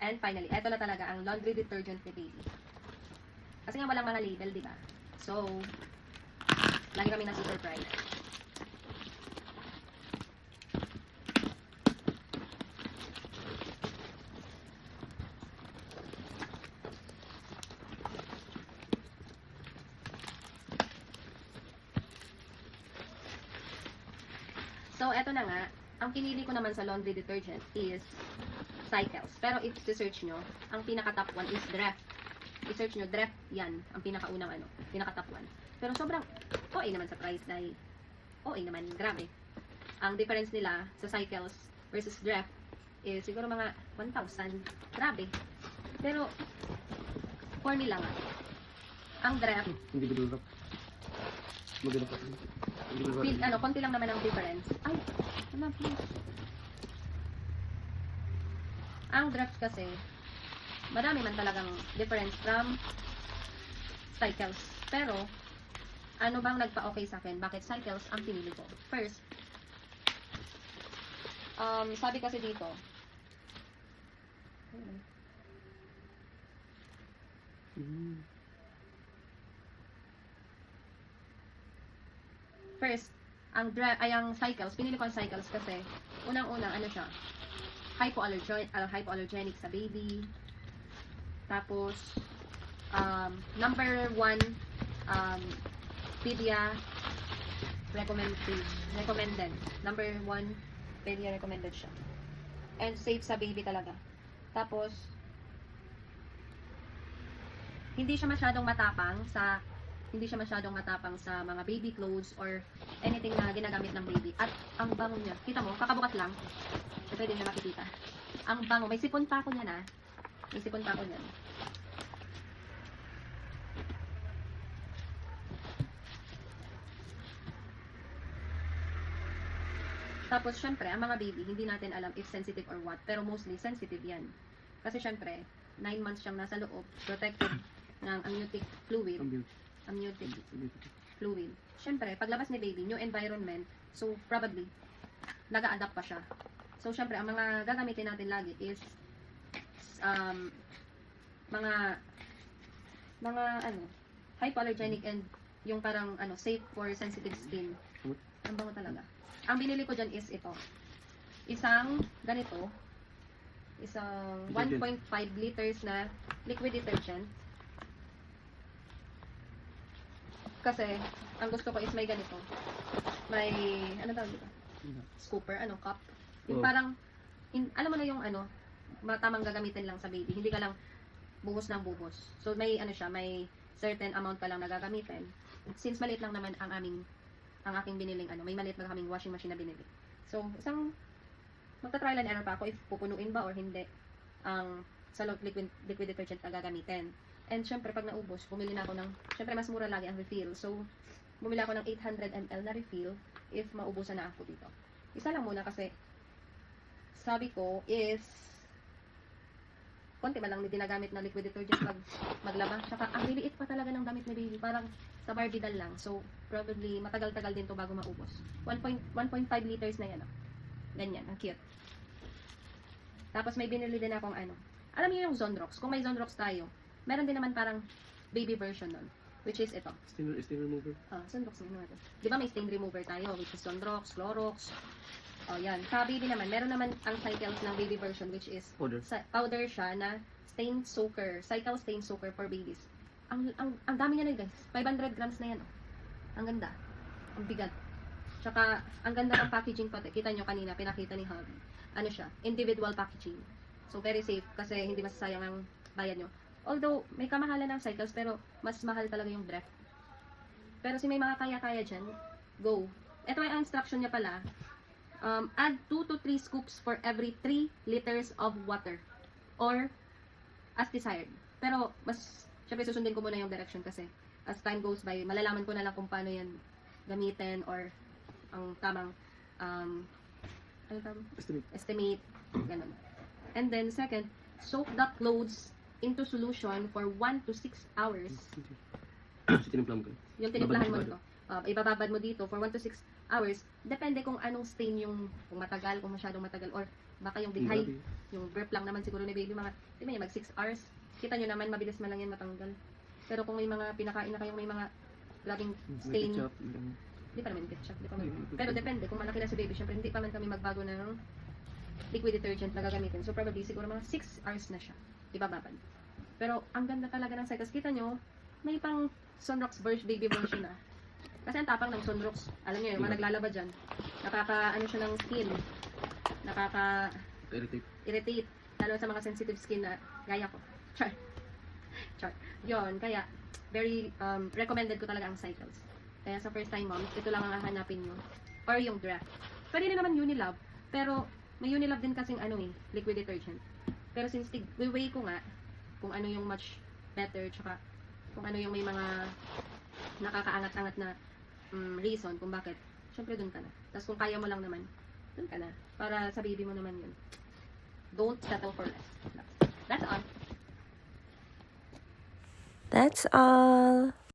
And finally, eto na talaga ang laundry detergent ni baby. Kasi nga walang mga label, di ba? So, lagi kami ng super price. So, eto na nga. Ang pinili ko naman sa laundry detergent is Cycles. Pero if search nyo, ang pinaka-top one is Dreft. I-search nyo, Dreft yan. Ang pinakaunang ano, pinaka-top one. Pero sobrang OA naman sa price dahil OA naman, grabe. Ang difference nila sa Cycles versus Dreft is siguro mga 1,000. Grabe. Pero, for me lang ah. Ang Dreft, Hindi ba dulap? Maganda pa. Hindi ba ano, konti lang naman ang difference. Ay, ano, please. Ang draft kasi, marami man talagang difference from cycles. Pero, ano bang nagpa-okay sa akin? Bakit cycles ang pinili ko? First, um, sabi kasi dito. First, ang dra ay ang cycles, pinili ko ang cycles kasi unang-unang ano siya, hypoallergenic, uh, hypoallergenic sa baby. Tapos um, number one um, pedia recommended recommended. Number one pedia recommended siya. And safe sa baby talaga. Tapos hindi siya masyadong matapang sa hindi siya masyadong matapang sa mga baby clothes or anything na ginagamit ng baby. At ang bango niya, kita mo, kakabukas lang. So, pwede niyo makikita. Ang bango, may sipon pa ako niyan ah. May sipon pa ako niyan. Tapos, syempre, ang mga baby, hindi natin alam if sensitive or what. Pero mostly, sensitive yan. Kasi syempre, 9 months siyang nasa loob, protected ng amniotic fluid. Amniotic fluid. Siyempre, paglabas ni baby, new environment, so probably, nag-a-adapt pa siya. So, syempre, ang mga gagamitin natin lagi is um, mga mga ano, hypoallergenic and yung parang ano, safe for sensitive skin. Ang bango talaga. Ang binili ko dyan is ito. Isang ganito, isang 1.5 liters na liquid detergent. Kasi, ang gusto ko is may ganito. May, ano tawag dito? Scooper, ano, cup. Yung Oh. parang, in, alam mo na yung ano, matamang gagamitin lang sa baby. Hindi ka lang buhos ng buhos. So, may ano siya, may certain amount ka lang na gagamitin. Since maliit lang naman ang aming, ang aking biniling ano, may maliit na kaming washing machine na binili. So, isang, magta-trial and error pa ako if pupunuin ba or hindi ang sa liquid, liquid detergent na gagamitin. And syempre, pag naubos, bumili na ako ng, syempre, mas mura lagi ang refill. So, bumili ako ng 800 ml na refill if maubusan na ako dito. Isa lang muna kasi, sabi ko is, konti man lang ginagamit na liquid detergent pag maglaba. Tsaka, ang liliit pa talaga ng damit ni baby. Parang sa Barbie doll lang. So, probably, matagal-tagal din to bago maubos. 1.5 liters na yan. Oh. Ganyan, ang cute. Tapos, may binili din akong ano. Alam niyo yung Zonrox. Kung may Zonrox tayo, meron din naman parang baby version nun. Which is ito. Stain, stain remover. Ah, Sunrox nga natin. Di ba may stain remover tayo, which is Sunrox, Clorox. Oh, yan. Sa baby naman, meron naman ang cycles ng baby version, which is Powder. sa powder siya na stain soaker, cycle stain soaker for babies. Ang ang ang dami niya na guys. 500 grams na yan. Oh. Ang ganda. Ang bigat. Tsaka ang ganda ng packaging pati. Kita nyo kanina pinakita ni Hubby. Ano siya? Individual packaging. So very safe kasi hindi masasayang ang bayad nyo. Although may kamahalan ng cycles pero mas mahal talaga yung draft. Pero si may mga kaya-kaya dyan, go. Ito ay ang instruction niya pala. Um, add 2 to 3 scoops for every 3 liters of water. Or, as desired. Pero, mas, syempre susundin ko muna yung direction kasi as time goes by, malalaman ko na lang kung paano yan gamitin or ang tamang um, ano tawag? Estimate. estimate, ganun. And then, second, soak the clothes into solution for 1 to 6 hours. So, tinimplam ko. Yung tinimplahan mo dito. Uh, ibababad mo dito for 1 to 6 hours. Depende kung anong stain yung, kung matagal, kung masyadong matagal, or baka yung Grabe. yung burp lang naman siguro ni baby, mga, di ba mag 6 hours. Kita nyo naman, mabilis man lang yan matanggal. Pero kung may mga pinakain na kayong may mga May stain, ketchup, Hindi pa naman ketchup, di pa Hindi, man. hindi. Pero depende, kung malaki na si baby, syempre hindi pa man kami magbago ng liquid detergent na gagamitin. So probably siguro mga 6 hours na siya. Ibababad. Pero ang ganda talaga ng cycles. Kita nyo, may pang Sunrocks Birch Baby version na. Kasi ang tapang ng Sunrocks. Alam niyo, yung mga Yeah. naglalaba dyan. Nakaka, ano siya ng skin. Nakaka-irritate. Irritate. Lalo sa mga sensitive skin na gaya ko. Char. Char. Yun, kaya very um, recommended ko talaga ang cycles. Kaya sa first time mom, ito lang ang hahanapin nyo. Or yung draft. Pwede rin naman Unilab, pero may Unilab din kasing ano eh, liquid detergent. Pero since tig, weigh ko nga kung ano yung much better, tsaka kung ano yung may mga nakakaangat-angat na mm, reason kung bakit, syempre dun ka na. Tapos kung kaya mo lang naman, dun ka na. Para sa baby mo naman yun. Don't settle for less. That's all. That's all.